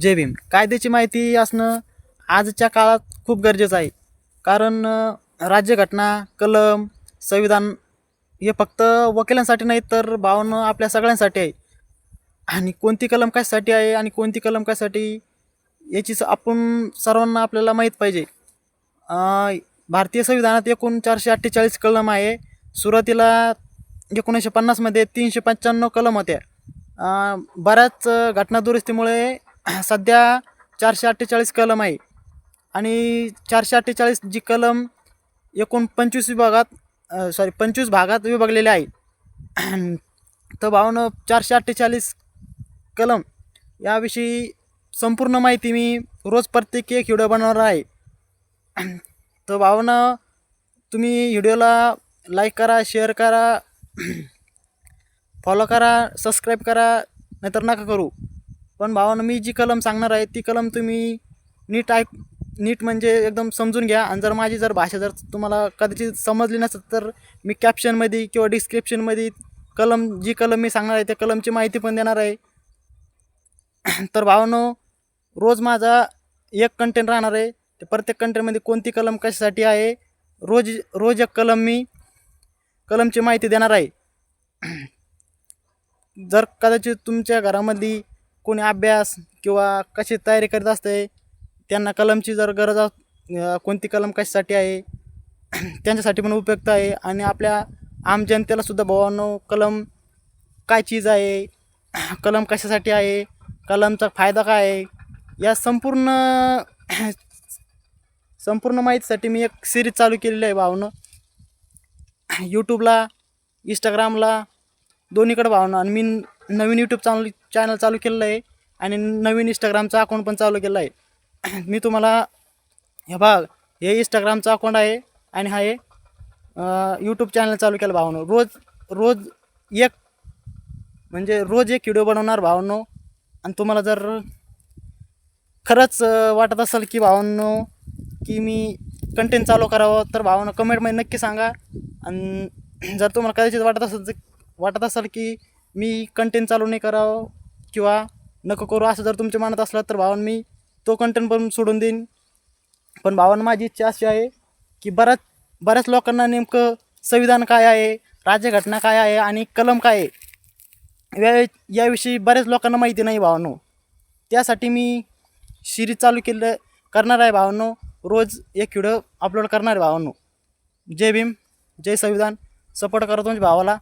जय भीम. कायद्याची माहिती असणं आजच्या काळात खूप गरजेचं आहे. कारण राज्यघटना कलम संविधान हे फक्त वकिलांसाठी नाही तर भावनं आपल्या सगळ्यांसाठी आहे. आणि कोणती कलम कशासाठी आहे आणि कोणती कलम कशासाठी याची स- आपण सर्वांना आपल्याला माहीत पाहिजे. भारतीय संविधानात एकूण चारशे अठ्ठेचाळीस कलम आहे. सुरुवातीला एकोणीसशे पन्नासमध्ये तीनशे पंच्याण्णव कलम होत्या. बऱ्याच घटना दुरुस्तीमुळे सध्या चारशे अठ्ठेचाळीस कलम आहे. आणि चारशे अठ्ठेचाळीस जी कलम एकूण पंचवीस विभागात सॉरी पंचवीस भागात विभागलेले आहे. तर भावनं चारशे अठ्ठेचाळीस कलम याविषयी संपूर्ण माहिती मी रोज प्रत्येक एक व्हिडिओ बनवणार आहे. तर भावनं तुम्ही व्हिडिओला लाईक करा शेअर करा फॉलो करा सबस्क्राईब करा नाहीतर नका करू. पण भावानं मी जी कलम सांगणार आहे ती कलम तुम्ही नीट ऐक नीट म्हणजे एकदम समजून घ्या. आणि जर माझी जर भाषा जर तुम्हाला कदाचित समजली नसेल तर मी कॅप्शनमध्ये किंवा डिस्क्रिप्शनमध्ये कलम जी कलम मी सांगणार आहे त्या कलमची माहिती पण देणार आहे. तर भावानो रोज माझा एक कंटेंट राहणार आहे. ते प्रत्येक कंटेंटमध्ये कोणती कलम कशासाठी आहे रोज रोज एक कलम मी कलमची माहिती देणार आहे. जर कदाचित तुमच्या घरामध्ये कोणी अभ्यास किंवा कशी तयारी करीत असते त्यांना कलमची जर गरज कोणती कलम कशासाठी आहे त्यांच्यासाठी पण उपयुक्त आहे. आणि आपल्या आम जनतेलासुद्धा भावांनो कलम काय चीज आहे कलम कशासाठी आहे कलमचा फायदा काय आहे या संपूर्ण संपूर्ण माहितीसाठी मी एक सिरीज चालू केलेली आहे भावनं. यूट्यूबला इंस्टाग्रामला दोन्हीकडे भावना. आणि मी नवीन यूट्यूब चालू चॅनल चालू केलेलं आहे आणि नवीन इंस्टाग्रामचा अकाउंट पण चालू केलं आहे. मी तुम्हाला हे बघ हे इंस्टाग्रामचा अकाउंट आहे आणि हा आहे यूट्यूब चॅनल चालू केलं भावनो. रोज रोज एक म्हणजे रोज एक व्हिडिओ बनवणार भावनो. आणि तुम्हाला जर खरंच वाटत असेल की भावांनो की मी कंटेंट चालू करावं तर भावांनो कमेंटमध्ये नक्की सांगा. आणि जर तुम्हाला कदाचित वाटत असेल तर वाटत असेल की मी कंटेंट चालू नाही करावं किंवा नको करू असं जर तुमच्या मनात असलं तर भावान मी तो कंटेंट पण सोडून देईन. पण भावानं माझी इच्छा अशी आहे की बऱ्याच बऱ्याच लोकांना नेमकं संविधान काय आहे राज्यघटना काय आहे आणि कलम काय आहे या याविषयी बऱ्याच लोकांना माहिती नाही भावांनो. त्यासाठी मी सिरीज चालू केलं करणार आहे भावांनो. रोज एक व्हिडिओ अपलोड करणार आहे भावांनो. जय भीम जय संविधान. सपोर्ट करा तुमच्या भावाला.